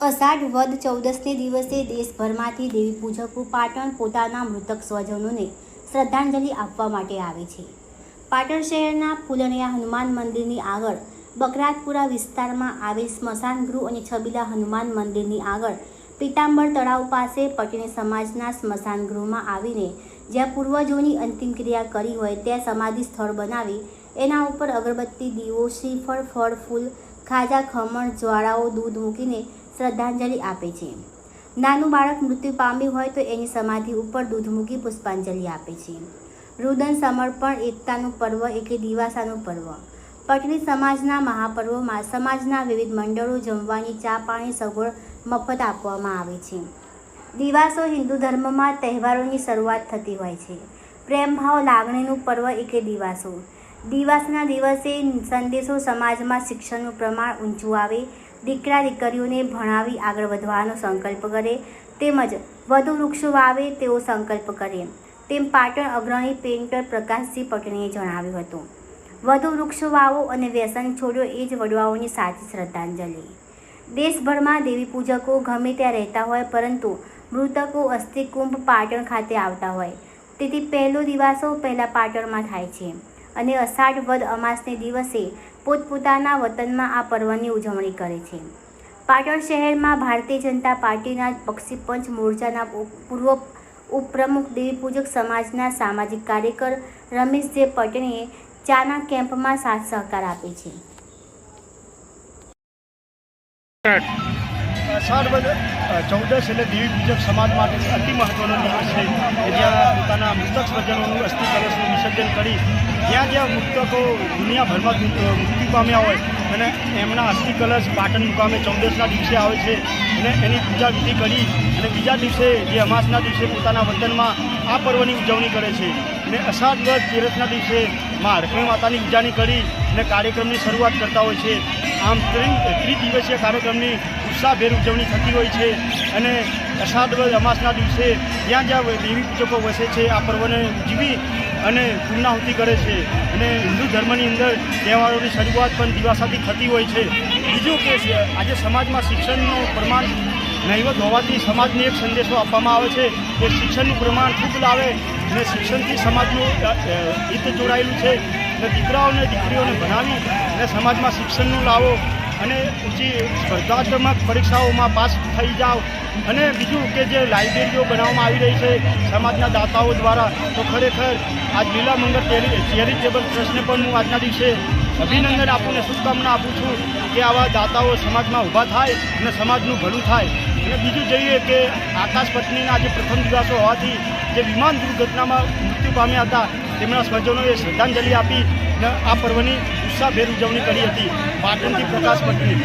અષાઢ વદ ચૌદસને દિવસે દેશભરમાંથી દેવી પૂજકો પાટણ પોતાના મૃતક સ્વજનોને શ્રદ્ધાંજલિ આપવા માટે આવે છે. પાટણ શહેરના ફૂલણિયા હનુમાન મંદિરની આગળ, બકરાતપુરા વિસ્તારમાં આવેલ સ્મશાન ગૃહ અને છબીલા હનુમાન મંદિરની આગળ, પીતાંબર તળાવ પાસે પટેણી સમાજના સ્મશાન ગૃહમાં આવીને જ્યાં પૂર્વજોની અંતિમ ક્રિયા કરી હોય ત્યાં સમાધિ સ્થળ બનાવી, એના ઉપર અગરબત્તી, દીવો, શ્રીફળ, ફળ, ફૂલ ખાજા ખમણ, જ્વાળાઓ, દૂધ મૂકીને શ્રદ્ધાંજલિ આપે છે. નાનું બાળક મૃત્યુ પામ્યું હોય તો એની સમાધિ ઉપર દૂધ મૂકી પુષ્પાંજલિ આપે છે. રુદન સમર્પણ, એકતાનું પર્વ એટલે દિવાસાનું પર્વ. પટણી સમાજના મહાપર્વમાં સમાજના વિવિધ મંડળો જમવાની ચા, પાણી, સગવડ, મફત આપવામાં આવે છે. દિવાસો હિન્દુ ધર્મમાં તહેવારોની શરૂઆત થતી હોય છે. પ્રેમભાવ લાગણીનું પર્વ એટલે દિવાસો. દિવાસના દિવસે સંદેશો સમાજમાં શિક્ષણનું પ્રમાણ ઊંચું આવે, દીકરા દીકરીઓને ભણાવી આગળ વધવાનો સંકલ્પ કરે, તેમજ વધુ વૃક્ષો વાવે તેવો સંકલ્પ કરે. તેમ પાટણ અગ્રણી પેઇન્ટર પ્રકાશજી પટણીએ જણાવ્યું હતું. વધુ વૃક્ષો વાવો અને વ્યસન છોડો એ જ વડવાઓની સાચી શ્રદ્ધાંજલિ. દેશભરમાં દેવી પૂજકો ગમે ત્યાં રહેતા હોય, પરંતુ મૃતકો અસ્થિકુંભ પાટણ ખાતે આવતા હોય. તેથી પહેલો દિવાસો પહેલાં પાટણમાં થાય છે. અને અષાઢ વદ અમાસને દિવસે પોતપોતાના વતનમાં આ પર્વની ઉજવણી કરે છે. પાટણ શહેરમાં ભારતીય જનતા પાર્ટીના પક્ષીપંચ મોરચાના પૂર્વ ઉપપ્રમુખ દેવીપૂજક સમાજના સામાજિક કાર્યકર રમેશ જે પટણીએ ચાના કેમ્પમાં સાથ સહકાર આપે છે. અષાઢ ચૌદસ એટલે દેવી પૂજક સમાજ માટે અતિ મહત્વનો દિવસ છે. કે જ્યાં પોતાના મૃતક સ્વજનોનું અસ્થિ કલશનું વિસર્જન કરી જ્યાં જ્યાં મૃતકો દુનિયાભરમાં મૃત્યુ પામ્યા હોય અને એમના અસ્થિ કલશ પાટણ મુકામે ચૌદસના દિવસે આવે છે અને એની પૂજા વિધિ કરી અને બીજા દિવસે, જે અમાસના દિવસે પોતાના વતનમાં આ પર્વની ઉજવણી કરે છે. અને અષાઢ વદ તેરસના દિવસે મા માતાની ઉજાણી કરી અને કાર્યક્રમની શરૂઆત કરતા હોય છે. આમ ત્રિ ત્રિદિવસીય કાર્યક્રમની ઉત્સાહભેર ઉજવણી થતી હોય છે અને અષાઢ અમાસના દિવસે જ્યાં જ્યાં દેવી પૂજકો વસે છે, આ પર્વને ઉજવી અને પૂર્ણાહુતિ કરે છે. અને હિન્દુ ધર્મની અંદર તહેવારોની શરૂઆત પણ દિવાસાથી થતી હોય છે. બીજું કે આજે સમાજમાં શિક્ષણનું પ્રમાણ નહીવત હોવાથી સમાજને એક સંદેશો આપવામાં આવે છે કે શિક્ષણનું પ્રમાણ ખૂબ લાવે અને શિક્ષણથી સમાજનું હિત જોડાયેલું છે. અને દીકરાઓને દીકરીઓને ભણાવી અને સમાજમાં શિક્ષણનું લાવો અને ઊંચી સ્પર્ધાત્મક પરીક્ષાઓમાં પાસ થઈ જાઓ. અને બીજું કે જે લાઇબ્રેરીઓ બનાવવામાં આવી રહી છે, સમાજના દાતાઓ દ્વારા, તો ખરેખર આ લીલા મંગળ ચેરિટેબલ ટ્રસ્ટને પણ હું આજના દિવસે અભિનંદન આપું અને શુભકામના આપું છું કે આવા દાતાઓ સમાજમાં ઊભા થાય અને સમાજનું ભલું થાય. અને બીજું જોઈએ કે આકાશ પત્નીના જે પ્રથમ દિવસો હોવાથી જે વિમાન દુર્ઘટનામાં મૃત્યુ પામ્યા હતા તેમના સ્વજનોએ શ્રદ્ધાંજલિ આપી આ પર્વની ઉત્સાહભેર ઉજવણી કરી હતી. પાટણથી પ્રકાશ પત્ની